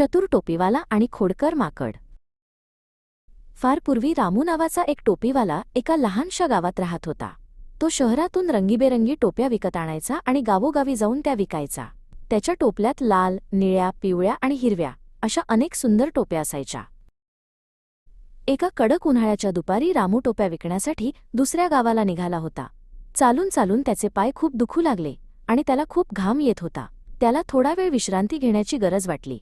चतुर टोपीवाला आणि खोडकर माकड. फार पूर्वी रामू नावाचा एक टोपीवाला एका लहानशा गावात राहत होता. तो शहरातून रंगीबेरंगी टोप्या विकत आणायचा आणि गावोगावी जाऊन त्या विकायचा. त्याच्या टोपल्यात लाल निळ्या पिवळ्या आणि हिरव्या अशा अनेक सुंदर टोप्या असायच्या. एका कडक उन्हाळ्याच्या दुपारी रामू टोप्या विकण्यासाठी दुसऱ्या गावाला निघाला होता. चालून चालून त्याचे पाय खूप दुखू लागले आणि त्याला खूप घाम येत होता. त्याला थोडा वेळ विश्रांती घेण्याची गरज वाटली.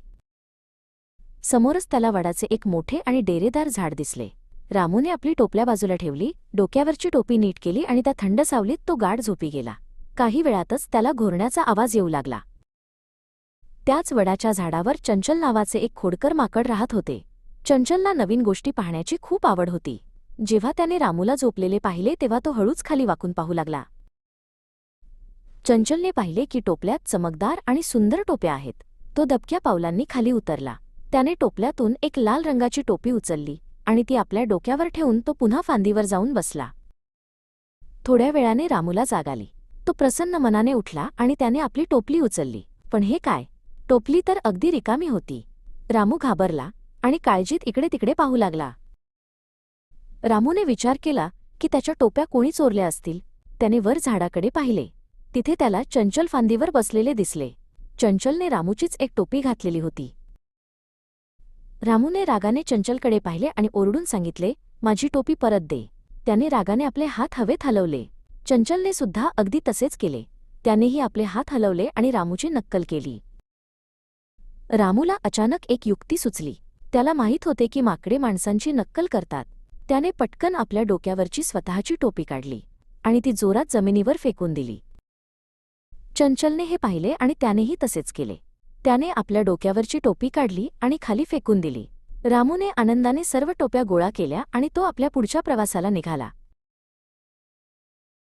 समोरच त्याला वडाचे एक मोठे आणि डेरेदार झाड दिसले. रामूने आपली टोपल्या बाजूला ठेवली डोक्यावरची टोपी नीट केली आणि त्या थंड सावलीत तो गाढ झोपी गेला. काही वेळातच त्याला घोरण्याचा आवाज येऊ लागला. त्याच वडाच्या झाडावर चंचल नावाचे एक खोडकर माकड राहत होते. चंचलला नवीन गोष्टी पाहण्याची खूप आवड होती. जेव्हा त्याने रामूला झोपलेले पाहिले तेव्हा तो हळूच खाली वाकून पाहू लागला. चंचलने पाहिले की टोपल्यात चमकदार आणि सुंदर टोप्या आहेत. तो दबक्या पावलांनी खाली उतरला. त्याने टोपल्यातून एक लाल रंगाची टोपी उचलली आणि ती आपल्या डोक्यावर ठेवून तो पुन्हा फांदीवर जाऊन बसला. थोड्या वेळाने रामूला जाग आली. तो प्रसन्न मनाने उठला आणि त्याने आपली टोपली उचलली. पण हे काय? टोपली तर अगदी रिकामी होती. रामू घाबरला आणि काळजीत इकडे तिकडे पाहू लागला. रामूने विचार केला की त्याच्या टोप्या कोणी चोरल्या असतील? त्याने वर झाडाकडे पाहिले. तिथे त्याला चंचल फांदीवर बसलेले दिसले. चंचलने रामूचीच एक टोपी घातलेली होती. रामूने रागाने चंचलकडे पाहिले आणि ओरडून सांगितले माझी टोपी परत दे. त्याने रागाने आपले हात हवेत हलवले. चंचलने सुद्धा अगदी तसेच केले. त्यानेही आपले हात हलवले आणि रामूची नक्कल केली. रामूला अचानक एक युक्ती सुचली. त्याला माहीत होते की माकडे माणसांची नक्कल करतात. त्याने पटकन आपल्या डोक्यावरची स्वतःची टोपी काढली आणि ती जोरात जमिनीवर फेकून दिली. चंचलने हे पाहिले आणि त्यानेही तसेच केले. त्याने आपल्या डोक्यावरची टोपी काढली आणि खाली फेकून दिली. रामूने आनंदाने सर्व टोप्या गोळा केल्या आणि तो आपल्या पुढच्या प्रवासाला निघाला.